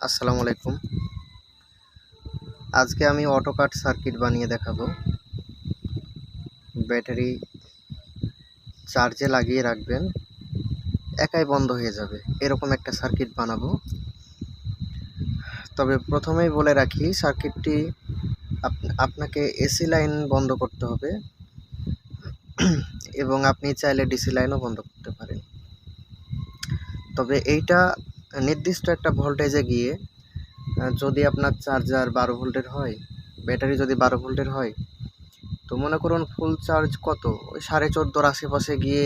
আসসালামু আলাইকুম। আজকে আমি অটো কাট সার্কিট বানিয়ে দেখাবো। ব্যাটারি চার্জে লাগিয়ে রাখবেন, একাই বন্ধ হয়ে যাবে। এরকম একটা সার্কিট বানাবো। তবে প্রথমেই বলে রাখি, সার্কিটটি আপ- আপনাকে এসি লাইন বন্ধ করতে হবে। এবং আপনি চাইলে ডিসি লাইনও বন্ধ করতে পারেন। তবে এইটা নির্দিষ্ট একটা ভোল্টেজে গিয়ে যদি আপনার চার্জার বারো ভোল্টের হয়, ব্যাটারি যদি বারো ভোল্টের হয়, তো মনে করুন ফুল চার্জ কত? ওই সাড়ে চোদ্দোর আশেপাশে গিয়ে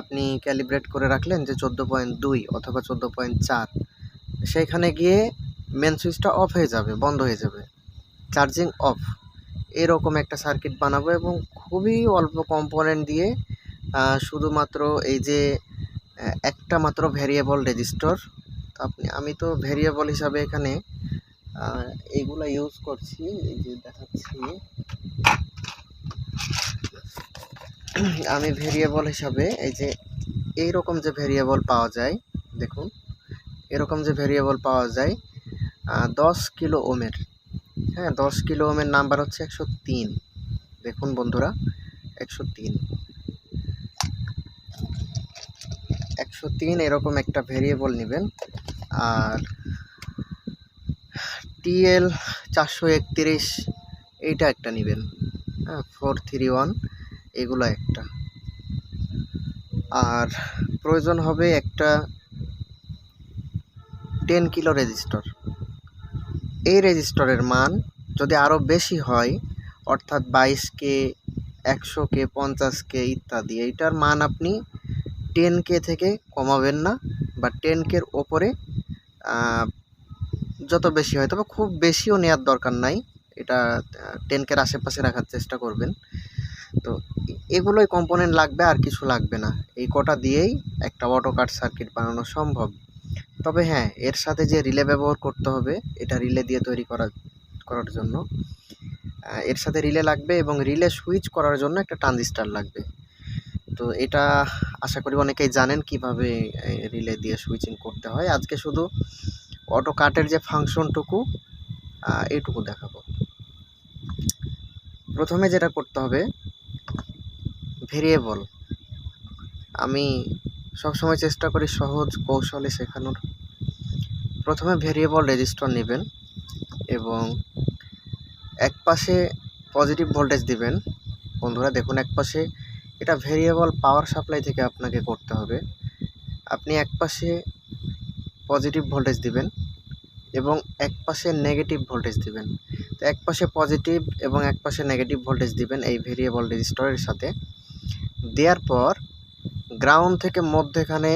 আপনি ক্যালিব্রেট করে রাখলেন যে চোদ্দ পয়েন্ট দুই অথবা চোদ্দ পয়েন্ট চার। সেইখানে গিয়ে মেন সুইচটা অফ হয়ে যাবে, বন্ধ হয়ে যাবে। চার্জিং অফ এরকম একটা সার্কিট বানাবো এবং খুবই অল্প কম্পোনেন্ট দিয়ে শুধুমাত্র এই যে একটা মাত্র ভ্যারিয়েবল রেজিস্টর আপনি, আমি তো ভেরিয়েবল হিসাবে এখানে এইগুলা ইউজ করছি, এই যে দেখাচ্ছি। আমি ভেরিয়েবল হিসাবে এই যে এই রকম যে ভেরিয়েবল পাওয়া যায়, দেখুন, এরকম যে ভেরিয়েবল পাওয়া যায় দশ কিলো ওমের হ্যাঁ দশ কিলো ওমের নাম্বার হচ্ছে একশো তিন। দেখুন বন্ধুরা, একশো তিন। একশো তিন এরকম একটা ভেরিয়েবল নেবেন। আর টিএল চারশো একত্রিশ, এইটা একটা নেবেন। হ্যাঁ ফোর থ্রি ওয়ান এগুলো একটা। আর প্রয়োজন হবে একটা টেন কিলো রেজিস্টর এই রেজিস্টরের মান যদি আরও বেশি হয়, অর্থাৎ বাইশ কে, একশো কে, পঞ্চাশ কে ইত্যাদি, এইটার মান আপনি টেন কে থেকে কমাবেন না, বা টেন কের ওপরে যত বেশি হয়, তবে খুব বেশিও নেওয়ার দরকার নাই। এটা টেনকের আশেপাশে রাখার চেষ্টা করবেন। তো এগুলোই কম্পোনেন্ট লাগবে, আর কিছু লাগবে না। এই কটা দিয়েই একটা অটো কাট সার্কিট বানানো সম্ভব। তবে হ্যাঁ এর সাথে যে রিলে ব্যবহার করতে হবে, এটা রিলে দিয়ে তৈরি করা, করার জন্য। এর সাথে রিলে লাগবে এবং রিলে সুইচ করার জন্য একটা ট্রানজিস্টার লাগবে। তো এটা আশা করি অনেকেই জানেন কীভাবে রিলে দিয়ে সুইচিং করতে হয়। আজকে শুধু অটো কাটের যে ফাংশনটুকু এইটুকু দেখাবো। প্রথমে যেটা করতে হবে ভেরিয়েবল আমি সবসময় চেষ্টা করি সহজ কৌশলে শেখানোর। প্রথমে ভেরিয়েবল রেজিস্টর নেবেন এবং এক পাশে পজিটিভ ভোল্টেজ দিবেন। বন্ধুরা দেখুন এক পাশে এটা ভেরিয়েবল পাওয়ার সাপ্লাই থেকে আপনাকে করতে হবে। আপনি এক পাশে পজিটিভ ভোল্টেজ দিবেন এবং এক পাশে নেগেটিভ ভোল্টেজ দিবেন। তো এক পাশে পজিটিভ এবং এক পাশে নেগেটিভ ভোল্টেজ দিবেন এই ভেরিয়েবল রেজিস্টরের সাথে। দেওয়ার পর গ্রাউন্ড থেকে মধ্যেখানে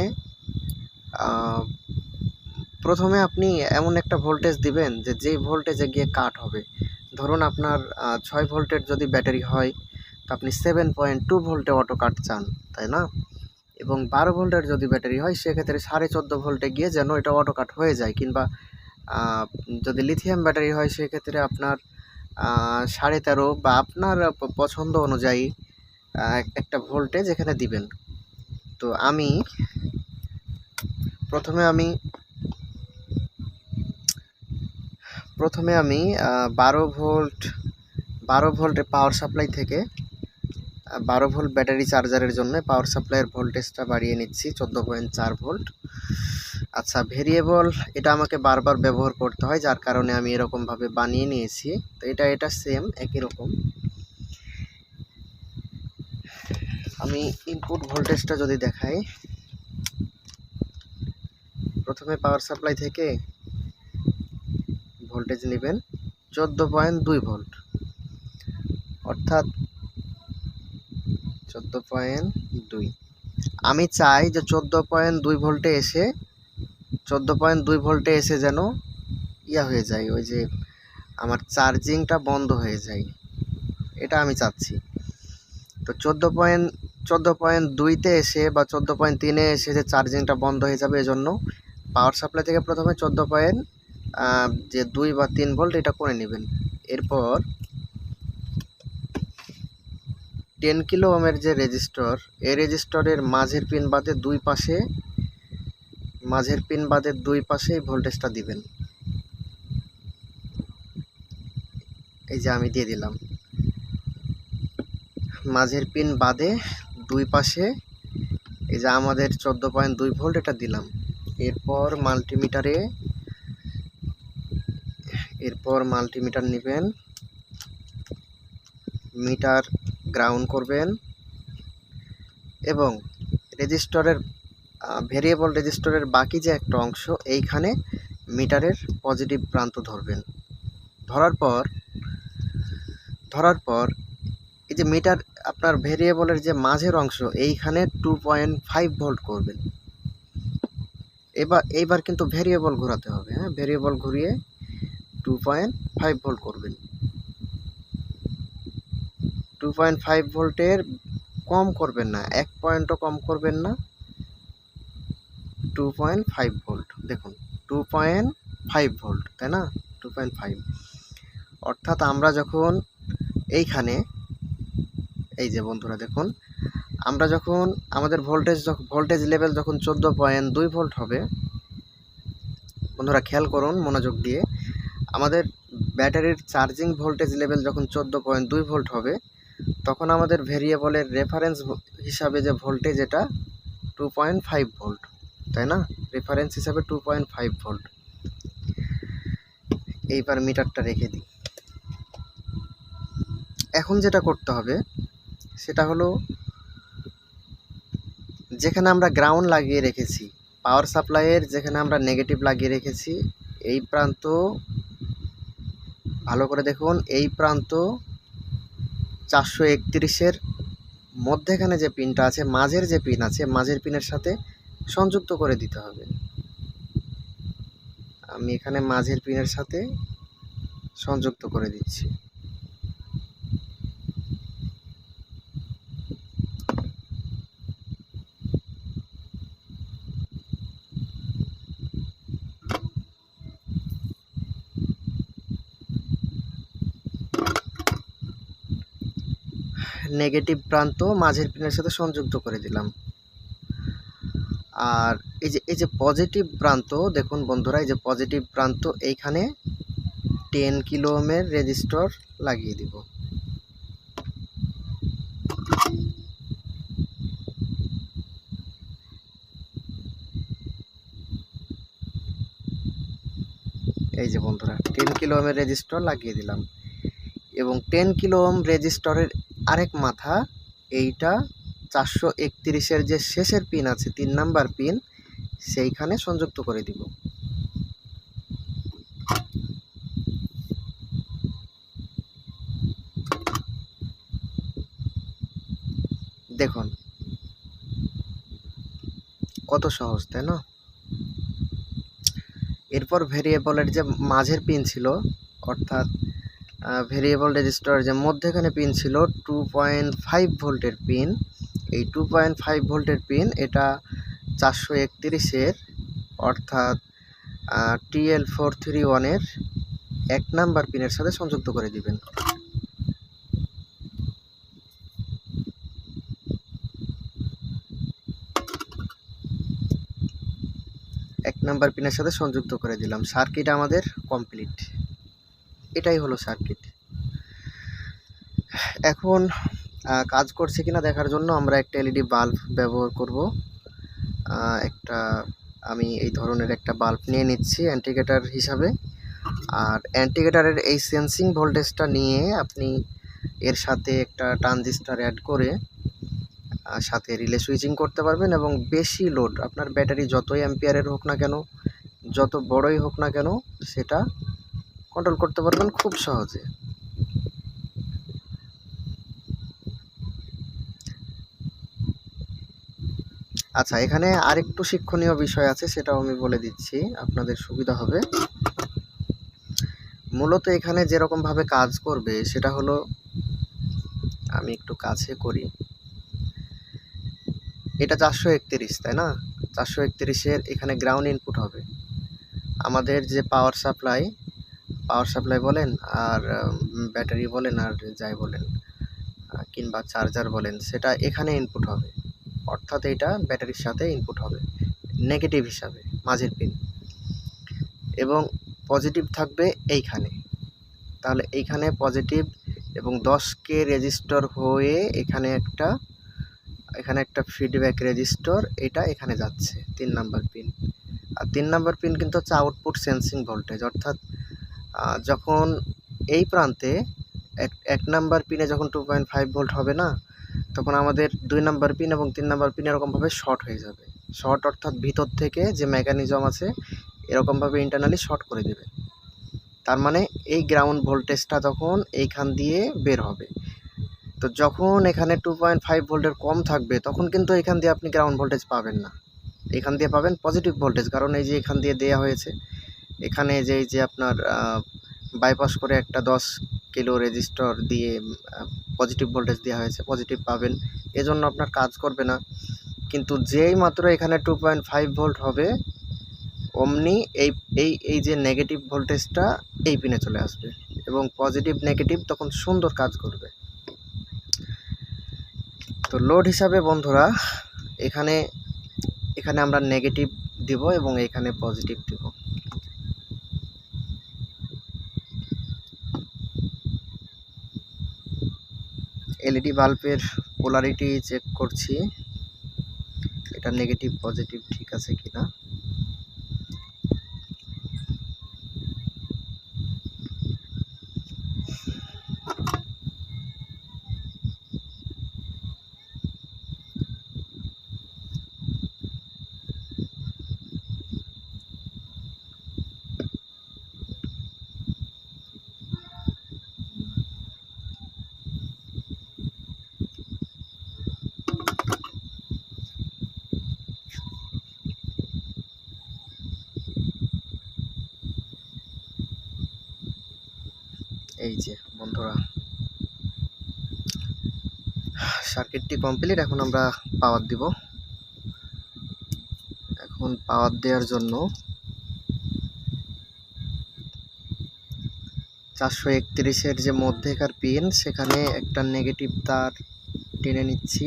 প্রথমে আপনি এমন একটা ভোল্টেজ দিবেন যে যেই ভোল্টেজে গিয়ে কাট হবে। ধরুন আপনার ছয় ভোল্টের যদি ব্যাটারি হয় তো আপনি সেভেন পয়েন্ট টু ভোল্টে অটো কাট চান, তাই না? এবং বারো ভোল্টের যদি ব্যাটারি হয়, সেক্ষেত্রে সাড়ে চোদ্দ ভোল্টে গিয়ে যেন এটা অটো কাট হয়ে যায়, কিংবা যদি লিথিয়াম ব্যাটারি হয়, সেক্ষেত্রে আপনার সাড়ে তেরো বা আপনার পছন্দ অনুযায়ী একটা ভোল্টেজ এখানে দিবেন। তো আমি, প্রথমে আমি প্রথমে আমি বারো ভোল্ট, বারো ভোল্টের পাওয়ার সাপ্লাই থেকে বারো ভোল্ট ব্যাটারি চার্জারের জন্য পাওয়ার সাপ্লাইয়ের ভোল্টেজটা বাড়িয়ে নিচ্ছি, চোদ্দ পয়েন্ট চার ভোল্ট। আচ্ছা ভেরিয়েবল এটা আমাকে বারবার ব্যবহার করতে হয়, যার কারণে আমি এরকমভাবে বানিয়ে নিয়েছি। তো এটা এটা সেম একই রকম। আমি ইনপুট ভোল্টেজটা যদি দেখাই, প্রথমে পাওয়ার সাপ্লাই থেকে ভোল্টেজ নেবেন, চোদ্দ পয়েন্ট দুই ভোল্ট। অর্থাৎ চোদ্দ পয়েন্ট দুই। আমি চাই যে চোদ্দ পয়েন্ট দুই ভোল্টে এসে, চোদ্দ পয়েন্ট দুই ভোল্টে এসে যেন ইয়া হয়ে যায়, ওই যে আমার চার্জিংটা বন্ধ হয়ে যায়। এটা আমি চাচ্ছি। তো চোদ্দ পয়েন্ট চোদ্দ পয়েন্ট দুইতে এসে বা চোদ্দ পয়েন্ট তিনে এসে যে চার্জিংটা বন্ধ হয়ে যাবে এজন্য পাওয়ার সাপ্লাই থেকে প্রথমে চোদ্দ পয়েন্ট যে দুই বা তিন ভোল্ট এটা করে নেবেন। এরপর টেন কিলো ওমের যে রেজিস্টর এই রেজিস্টরের মাঝের পিন বাদে দুই পাশে, মাঝের পিন বাদে দুই পাশে ভোল্টেজটা দিবেন। এই যে আমি দিয়ে দিলাম। মাঝের পিন বাদে দুই পাশে, এই যে আমাদের চোদ্দ পয়েন্ট দুই ভোল্ট এটা দিলাম। এরপর মাল্টিমিটারে, এরপর মাল্টিমিটার নেবেন। মিটার গ্রাউন্ড করবেন এবং রেজিস্টরের ভেরিয়েবল রেজিস্টরের বাকি যে একটা অংশ, এইখানে মিটারের পজিটিভ প্রান্ত ধরবেন। ধরার পর ধরার পর এই যে মিটার আপনার ভেরিয়েবলের যে মাঝের অংশ, এইখানে টু পয়েন্ট ফাইভ ভোল্ট করবেন। এবার, এইবার কিন্তু ভেরিয়েবল ঘোরাতে হবে হ্যাঁ? ভেরিয়েবল ঘুরিয়ে টু পয়েন্ট ফাইভ ভোল্ট করবেন। টু পয়েন্ট ফাইভ ভোল্টের কম করবেন না, এক পয়েন্টও কম করবেন না টু পয়েন্ট ফাইভ ভোল্ট, দেখুন টু পয়েন্ট ফাইভ ভোল্ট, তাই না? টু পয়েন্ট ফাইভ অর্থাৎ আমরা যখন এইখানে, এই যে বন্ধুরা দেখুন, আমরা যখন আমাদের ভোল্টেজ ভোল্টেজ লেভেল যখন চোদ্দ পয়েন্ট দুই ভোল্ট হবে, বন্ধুরা খেয়াল করুন মনোযোগ দিয়ে, আমাদের ব্যাটারির চার্জিং ভোল্টেজ লেভেল যখন চোদ্দ পয়েন্ট দুই ভোল্ট হবে তখন আমাদের ভেরিয়েবলের রেফারেন্স হিসাবে যে ভোল্টেজ এটা টু পয়েন্ট ফাইভ ভোল্ট তাই না? রেফারেন্স হিসাবে টু পয়েন্ট ফাইভ ভোল্ট এইবার মিটারটা রেখে দিই। এখন যেটা করতে হবে, সেটা হলো যেখানে আমরা গ্রাউন্ড লাগিয়ে রেখেছি পাওয়ার সাপ্লাইয়ের যেখানে আমরা নেগেটিভ লাগিয়ে রেখেছি, এই প্রান্ত, ভালো করে দেখুন, এই প্রান্ত চারশো একত্রিশের মধ্যেখানে যে পিনটা আছে, মাঝের যে পিন আছে, মাঝের পিনের সাথে সংযুক্ত করে দিতে হবে। আমি এখানে মাঝের পিনের সাথে সংযুক্ত করে দিচ্ছি। নেগেটিভ প্রান্ত মাঝের পিনের সাথে সংযুক্ত করে দিলাম। আর এই যে এই যে পজিটিভ প্রান্ত, দেখুন বন্ধুরা, এই যে পজিটিভ প্রান্ত, এইখানে টেন কিলো ওমের রেজিস্টর লাগিয়ে দিব। এই যে বন্ধুরা টেন কিলো ওমের রেজিস্টর লাগিয়ে দিলাম। এবং টেন কিলো ওম রেজিস্টরের আরেক মাথা, এইটা চারশো একত্রিশের যে শেষের পিন আছে, তিন নাম্বার পিন সেইখানে সংযুক্ত করে দিব। দেখুন, কত সহজ, তাই না? এরপর ভেরিয়েবলের যে মাঝের পিন ছিল, অর্থাৎ ভেরিয়েবল রেজিস্টার যে মধ্যেখানে পিন ছিল টু পয়েন্ট ফাইভ ভোল্টের পিন এই টু পয়েন্ট ফাইভ ভোল্টের পিন এটা চারশো একত্রিশের অর্থাৎ টিএল ফোর থ্রি ওয়ানের এক নাম্বার পিনের সাথে সংযুক্ত করে দিবেন। এক নাম্বার পিনের সাথে সংযুক্ত করে দিলাম। সার্কিট আমাদের কমপ্লিট এটাই হলো সার্কিট এখন কাজ করছে কিনা দেখার জন্য আমরা একটা এলইডি বাল্ব ব্যবহার করব। একটা, আমি এই ধরনের একটা বাল্ব নিয়ে নিচ্ছি অ্যান্টিগেটার হিসাবে। আর অ্যান্টিগেটারের এই সেন্সিং ভোল্টেজটা নিয়ে আপনি এর সাথে একটা ট্রানজিস্টার অ্যাড করে সাথে রিলে সুইচিং করতে পারবেন এবং বেশি লোড আপনার ব্যাটারি যতই অ্যাম্পিয়ারের হোক না কেন, যত বড়ই হোক না কেন, সেটা কন্ট্রোল করতে পারবেন খুব সহজে। আচ্ছা এখানে আরেকটু শিক্ষণীয় বিষয় আছে, সেটাও আমি বলে দিচ্ছি, আপনাদের সুবিধা হবে। মূলত এখানে যেরকমভাবে কাজ করবে, সেটা হলো, আমি একটু কাছে করি। এটা চারশো একত্রিশ, তাই না? চারশো একত্রিশের এখানে গ্রাউন্ড ইনপুট হবে। আমাদের যে পাওয়ার সাপ্লাই পাওয়ার সাপ্লাই বলেন আর ব্যাটারি বলেন আর যাই বলেন কিংবা চার্জার বলেন, সেটা এখানে ইনপুট হবে। অর্থাৎ এটা ব্যাটারির সাথে ইনপুট হবে নেগেটিভ হিসাবে, মাঝের পিন এবং পজিটিভ থাকবে এইখানে। তাহলে এইখানে পজিটিভ এবং দশ কে রেজিস্টর হয়ে এখানে একটা এখানে একটা ফিডব্যাক রেজিস্টর এটা এখানে যাচ্ছে, তিন নাম্বার পিন আর তিন নাম্বার পিন কিন্তু হচ্ছে আউটপুট সেন্সিং ভোল্টেজ অর্থাৎ যখন এই প্রান্তে এক এক নাম্বার পিনে যখন টু পয়েন্ট ফাইভ ভোল্ট হবে না, তখন আমাদের দুই নাম্বার পিন এবং তিন নাম্বার পিন এরকমভাবে শর্ট হয়ে যাবে। শর্ট অর্থাৎ ভিতর থেকে যে মেকানিজম আছে, এরকমভাবে ইন্টারনালি শর্ট করে দেবে। তার মানে এই গ্রাউন্ড ভোল্টেজটা তখন এইখান দিয়ে বের হবে। তো যখন এখানে টু পয়েন্ট ফাইভ ভোল্টের কম থাকবে, তখন কিন্তু এখান দিয়ে আপনি গ্রাউন্ড ভোল্টেজ পাবেন না। এখান দিয়ে পাবেন পজিটিভ ভোল্টেজ কারণ এই যে এখান দিয়ে দেয়া হয়েছে এখানে যে যে আপনার বাইপাস করে একটা দশ কিলো রেজিস্টর দিয়ে পজিটিভ ভোল্টেজ দেওয়া হয়েছে পজিটিভ পাবেন। এজন্য আপনার কাজ করবে না। কিন্তু যেই মাত্র এখানে টু পয়েন্ট ফাইভ ভোল্ট হবে, অমনি এই এই এই যে নেগেটিভ ভোল্টেজটা এই পিনে চলে আসবে এবং পজিটিভ নেগেটিভ তখন সুন্দর কাজ করবে। তো লোড হিসাবে বন্ধুরা, এখানে এখানে আমরা নেগেটিভ দিব এবং এখানে পজিটিভ দিব। এলইডি বাল্বের পোলারিটি চেক করছি। এটা নেগেটিভ পজিটিভ ঠিক আছে কিনা এই যে, বন্ধুরা। সার্কিটটি কমপ্লিট, এখন আমরা পাওয়ার দিব। এখন পাওয়ার দেওয়ার জন্য চারশো একত্রিশের যে মধ্যেকার পিন সেখানে একটা নেগেটিভ তার টেনে নিচ্ছি।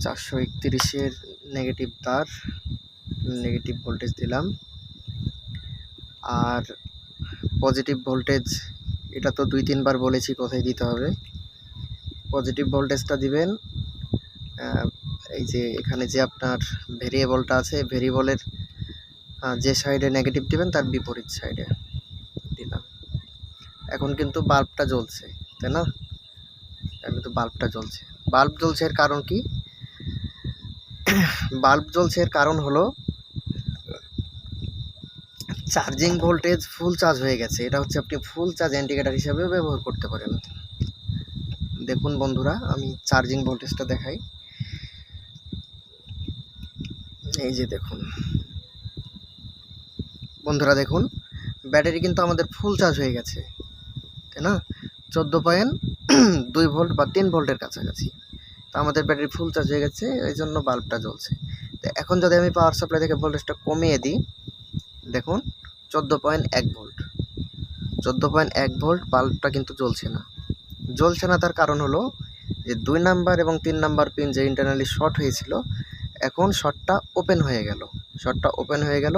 চারশো একত্রিশের নেগেটিভ তার নেগেটিভ ভোল্টেজ দিলাম। আর পজিটিভ ভোল্টেজ এটা তো দুই, তিনবার বলেছি কোথায় দিতে হবে। পজিটিভ ভোল্টেজটা দিবেন এই যে এখানে যে আপনার ভেরিয়েবলটা আছে ভেরিয়েবলের যে সাইডে নেগেটিভ দিবেন, তার বিপরীত সাইডে দিলাম। এখন কিন্তু বাল্বটা জ্বলছে, তাই না? কিন্তু বাল্বটা জ্বলছে। বাল্ব জ্বলছে এর কারণ কি? বাল্ব জ্বলছে এর কারণ হলো চার্জিং ভোল্টেজ ফুল চার্জ হয়ে গেছে। এটা হচ্ছে আপনি ফুল চার্জ ইন্ডিকেটার হিসেবে ব্যবহার করতে পারেন। দেখুন বন্ধুরা, আমি চার্জিং ভোল্টেজটা দেখাই। এই যে দেখুন। বন্ধুরা দেখুন, ব্যাটারি কিন্তু আমাদের ফুল চার্জ হয়ে গেছে। তাই না? চোদ্দ পয়েন্ট দুই ভোল্ট বা তিন ভোল্টের কাছাকাছি। তো আমাদের ব্যাটারি ফুল চার্জ হয়ে গেছে, এই জন্য বাল্বটা জ্বলছে। তো এখন যদি আমি পাওয়ার সাপ্লাই থেকে ভোল্টেজটা কমিয়ে দিই দেখুন, চোদ্দ পয়েন্ট এক ভোল্ট। চোদ্দ পয়েন্ট এক ভোল্ট বাল্বটা কিন্তু জ্বলছে না। জ্বলছে না তার কারণ হলো যে দুই নাম্বার এবং তিন নাম্বার পিন যে ইন্টারনালি শর্ট হয়েছিল, এখন শর্টটা ওপেন হয়ে গেল। শর্টটা ওপেন হয়ে গেল,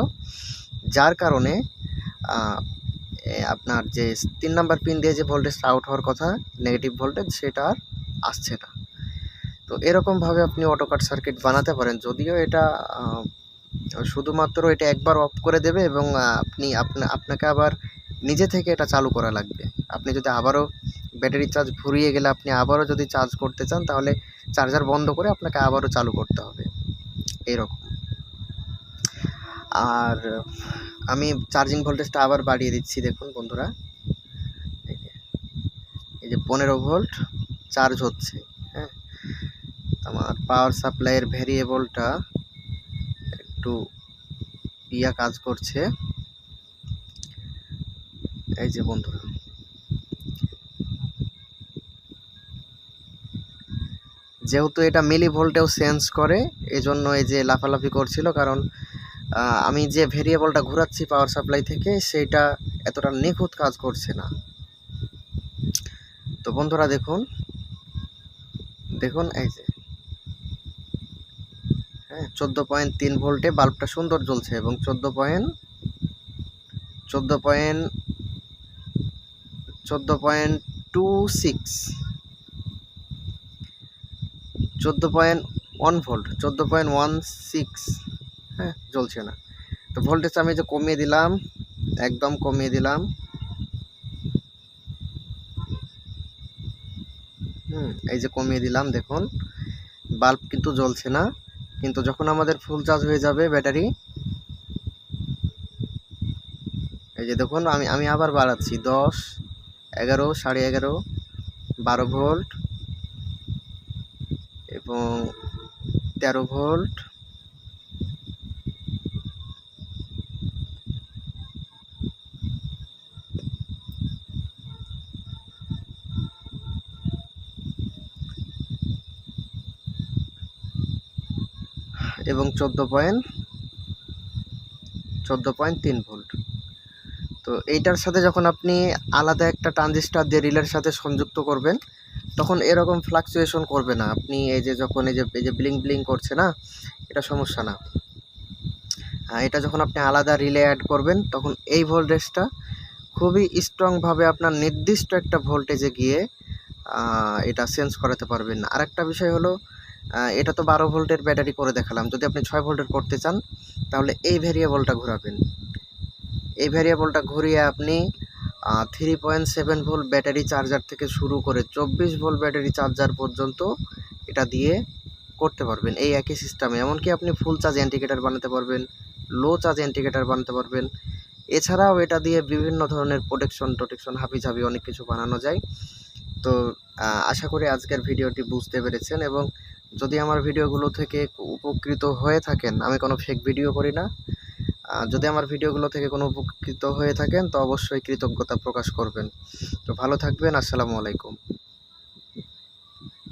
যার কারণে আপনার যে তিন নাম্বার পিন দিয়ে যে ভোল্টেজটা আউট হওয়ার কথা নেগেটিভ ভোল্টেজ সেটা আর আসছে না। তো এরকমভাবে আপনি অটোকাট সার্কিট বানাতে পারেন। যদিও এটা শুধুমাত্র এটা একবার অফ করে দেবে এবং আপনি আপনা, আপনাকে আবার নিজে থেকে এটা চালু করা লাগবে। আপনি যদি আবারও ব্যাটারি চার্জ ফুরিয়ে গেলে আপনি আবারও যদি চার্জ করতে চান, তাহলে চার্জার বন্ধ করে আপনাকে আবারও চালু করতে হবে। এরকম। আর আমি চার্জিং ভোল্টেজটা আবার বাড়িয়ে দিচ্ছি, দেখুন বন্ধুরা। এই যে পনেরো ভোল্ট চার্জ হচ্ছে হ্যাঁ? আমার পাওয়ার সাপ্লাইয়ের ভ্যারিয়েবলটা একটু ইয়া কাজ করছে। এই যে বন্ধুরা। যেহেতু এটা মিলি ভোল্টেও সেন্স করে, এজন্য এই যে লাফালাফি করছিল, কারণ আমি যে ভেরিয়েবলটা ঘোরাচ্ছি পাওয়ার সাপ্লাই থেকে, সেইটা এতটা নিখুঁত কাজ করছে না। তো বন্ধুরা দেখুন দেখুন, এই যে। চোদ্দ পয়েন্ট তিন ভোল্টে বাল্বটা সুন্দর জ্বলছে এবং চোদ্দ পয়েন্ট চোদ্দ পয়েন্ট চোদ্দ পয়েন্ট টু সিক্স, চোদ্দ পয়েন্ট ওয়ান ভোল্ট, চোদ্দ পয়েন্ট ওয়ান সিক্স হ্যাঁ জ্বলছে না। তো ভোল্টেজ আমি যে কমিয়ে দিলাম, একদম কমিয়ে দিলাম। হুম, এই যে কমিয়ে দিলাম, দেখুন, বাল্ব কিন্তু জ্বলছে না। কিন্তু যখন আমাদের ফুল চার্জ হয়ে যাবে ব্যাটারি, এই যে দেখুন, আমি আমি আবার বাড়াচ্ছি, দশ, এগারো, সাড়ে এগারো, বারো ভোল্ট এবং তেরো ভোল্ট এবং চোদ্দ পয়েন্ট চোদ্দ পয়েন্ট তিন ভোল্ট। তো এইটার সাথে যখন আপনি আলাদা একটা ট্রানজিস্টার দিয়ে রিলের সাথে সংযুক্ত করবেন, তখন এরকম ফ্লাকচুয়েশন করবে না। আপনি এই যে যখন এই যে এই যে ব্লিং ব্লিং করছে না, এটা সমস্যা না। এটা যখন আপনি আলাদা রিলে অ্যাড করবেন, তখন এই ভোল্টেজটা খুবই স্ট্রংভাবে আপনার নির্দিষ্ট একটা ভোল্টেজে গিয়ে এটা চেঞ্জ করাতে পারবেন আরেকটা বিষয় হলো এটা তো বারো ভোল্টের ব্যাটারি করে দেখালাম। যদি আপনি ছয় ভোল্টের করতে চান, তাহলে এই ভ্যারিয়েবলটা ঘোরাবেন। এই ভ্যারিয়েবলটা ঘুরিয়ে আপনি three point seven volt battery charger থেকে শুরু করে চব্বিশ ভোল্ট ব্যাটারি চার্জার পর্যন্ত এটা দিয়ে করতে পারবেন এই একই সিস্টেমে এমনকি আপনি ফুল চার্জ ইন্ডিকেটার বানাতে পারবেন লো চার্জ ইন্ডিকেটার বানাতে পারবেন। এছাড়াও এটা দিয়ে বিভিন্ন ধরনের প্রোটেকশন টোটেকশন হাবি ঝাবি অনেক কিছু বানানো যায়। তো আশা করি আজকের ভিডিওটি বুঝতে পেরেছেন এবং যদি আমার ভিডিওগুলো থেকে উপকৃত হয়ে থাকেন, আমি কোনো ফেক ভিডিও করি না। যদি আমার ভিডিওগুলো থেকে কোনো উপকৃত হয়ে থাকেন, তো অবশ্যই কৃতজ্ঞতা প্রকাশ করবেন। তো ভালো থাকবেন, আসসালামু আলাইকুম।